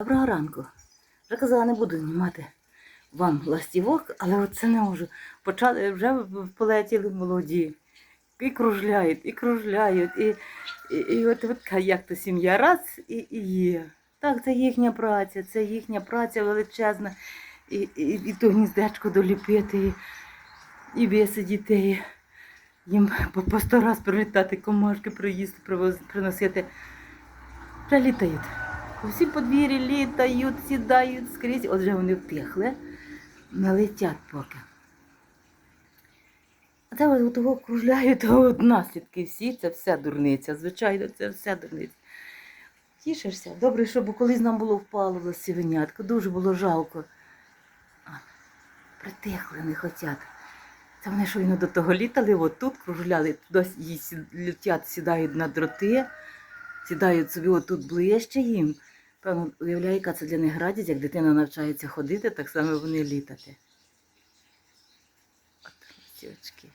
Доброго ранку. Вже казала, не буду знімати вам ластівок, але от це не можу. Почали вже полетіли молоді. І кружляють, і кружляють. І, і, і от, от як то сім'я раз і, і є. Так, це їхня праця, це їхня праця величезна. І, і, і то гніздечко доліпити, і, і висидіти. І їм по, по сто раз прилітати, комашки приїсти, приносити. Вже По подвір'ї літають, сідають скрізь. Отже, вони втихли, не летять поки. А це от того кружляють, то от наслідки всі, це все дурниця. Звичайно, це все дурниця. Тішишся. Добре, щоб колись нам було впало лосівенятко, дуже було жалко. Притихли, не хотять. Це вони щойно до того літали, от тут кружляли, туди летять, сідають на дроти, сідають собі отут ближче їм. Певно, уявляю, яка це для них радість, як дитина навчається ходити, так само вони літати. От, ці очки.